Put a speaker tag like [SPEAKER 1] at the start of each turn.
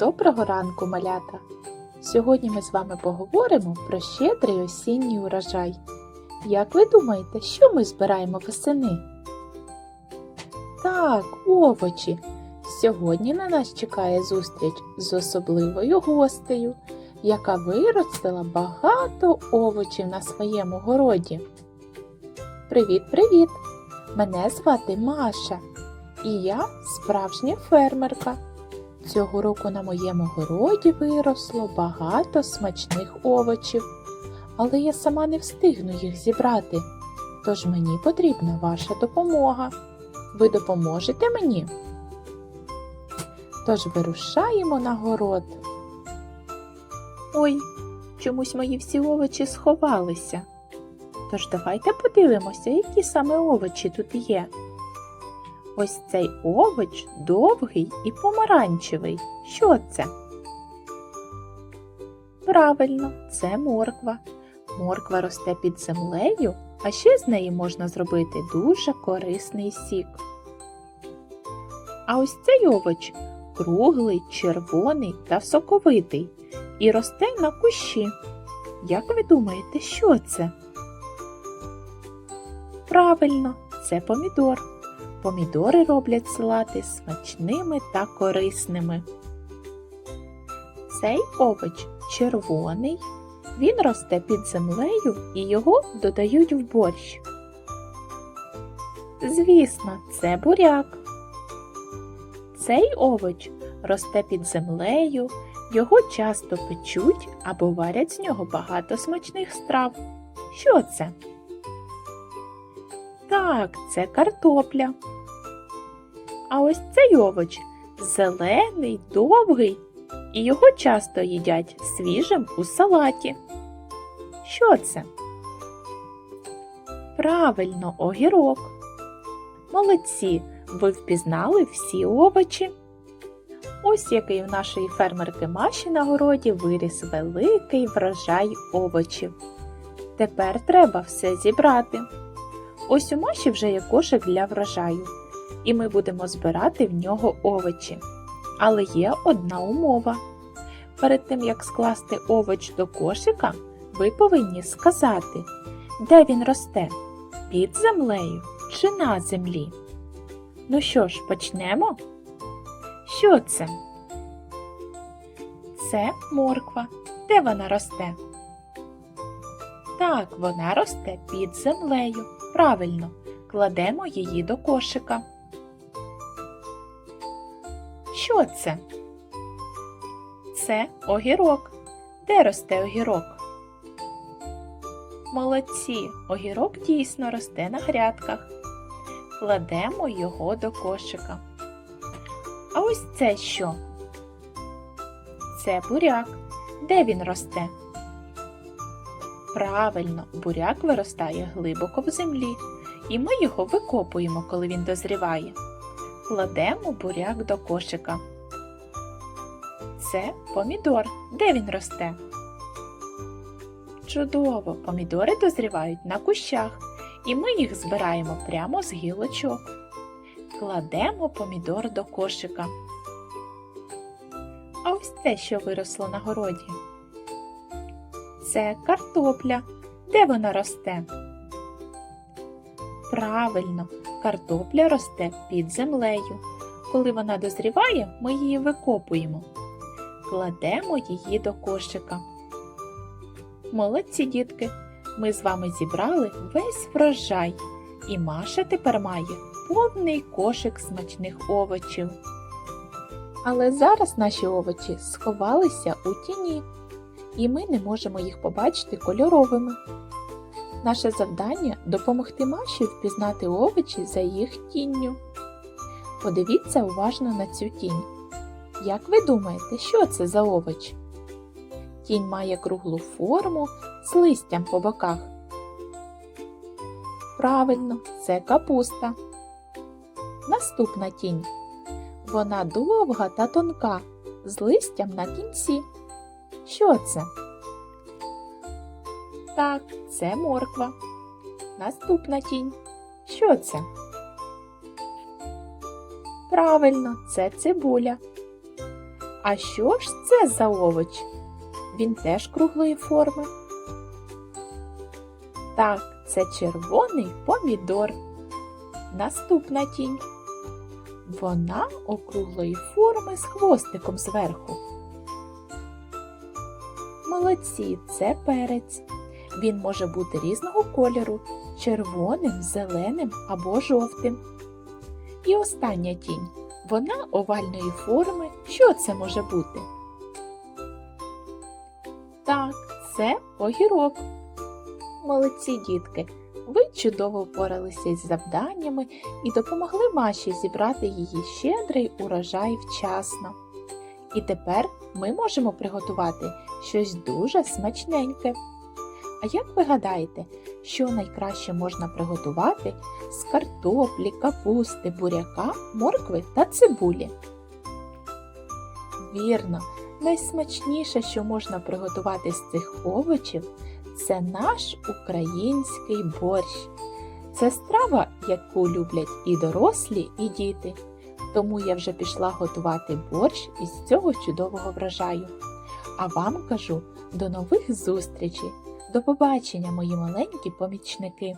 [SPEAKER 1] Доброго ранку, малята! Сьогодні ми з вами поговоримо про щедрий осінній урожай. Як ви думаєте, що ми збираємо восени? Так, овочі. Сьогодні на нас чекає зустріч з особливою гостею, яка виростила багато овочів на своєму городі. Привіт-привіт! Мене звати Маша, і я справжня фермерка. Цього року на моєму городі виросло багато смачних овочів, але я сама не встигну їх зібрати. Тож мені потрібна ваша допомога. Ви допоможете мені? Тож вирушаємо на город. Ой, чомусь мої всі овочі сховалися. Тож давайте подивимося, які саме овочі тут є. Ось цей овоч довгий і помаранчевий. Що це? Правильно, це морква. Морква росте під землею, а ще з неї можна зробити дуже корисний сік. А ось цей овоч круглий, червоний та соковитий і росте на кущі. Як ви думаєте, що це? Правильно, це помідор. Помідори роблять салати смачними та корисними. Цей овоч червоний, він росте під землею і його додають в борщ. Звісно, це буряк. Цей овоч росте під землею, його часто печуть або варять з нього багато смачних страв. Що це? Так, це картопля. А ось цей овоч зелений, довгий, і його часто їдять свіжим у салаті. Що це? Правильно, огірок. Молодці, ви впізнали всі овочі. Ось який в нашої фермерки Маші на городі виріс великий врожай овочів. Тепер треба все зібрати. Ось у Маші вже є кошик для врожаю, і ми будемо збирати в нього овочі. Але є одна умова. Перед тим як скласти овоч до кошика, ви повинні сказати, де він росте під землею чи на землі. Ну що ж, почнемо? Що це? Це морква. Де вона росте? Так, вона росте під землею. Правильно, кладемо її до кошика. Що це? Це огірок. Де росте огірок? Молодці, огірок дійсно росте на грядках. Кладемо його до кошика. А ось це що? Це буряк. Де він росте? Правильно, буряк виростає глибоко в землі, і ми його викопуємо, коли він дозріває. Кладемо буряк до кошика. Це помідор. Де він росте? Чудово! Помідори дозрівають на кущах, і ми їх збираємо прямо з гілочок. Кладемо помідор до кошика. А ось це, що виросло на городі. Це картопля. Де вона росте? Правильно, картопля росте під землею. Коли вона дозріває, ми її викопуємо. Кладемо її до кошика. Молодці, дітки! Ми з вами зібрали весь врожай, і Маша тепер має повний кошик смачних овочів. Але зараз наші овочі сховалися у тіні і ми не можемо їх побачити кольоровими. Наше завдання допомогти Маші впізнати овочі за їх тінню. Подивіться уважно на цю тінь. Як ви думаєте, що це за овоч? Тінь має круглу форму з листям по боках. Правильно, це капуста. Наступна тінь. Вона довга та тонка, з листям на кінці. Що це? Так, це морква. Наступна тінь. Що це? Правильно, це цибуля. А що ж це за овоч? Він теж круглої форми. Так, це червоний помідор. Наступна тінь. Вона округлої форми з хвостиком зверху. Молодці, це перець. Він може бути різного кольору червоним, зеленим або жовтим. І остання тінь. Вона овальної форми. Що це може бути? Так, це огірок. Молодці дітки. Ви чудово впоралися із завданнями і допомогли Маші зібрати її щедрий урожай вчасно. І тепер ми можемо приготувати щось дуже смачненьке. А як ви гадаєте, що найкраще можна приготувати з картоплі, капусти, буряка, моркви та цибулі? Вірно, найсмачніше, що можна приготувати з цих овочів, це наш український борщ. Це страва, яку люблять і дорослі, і діти. Тому я вже пішла готувати борщ із цього чудового врожаю. А вам кажу до нових зустрічей! До побачення, мої маленькі помічники!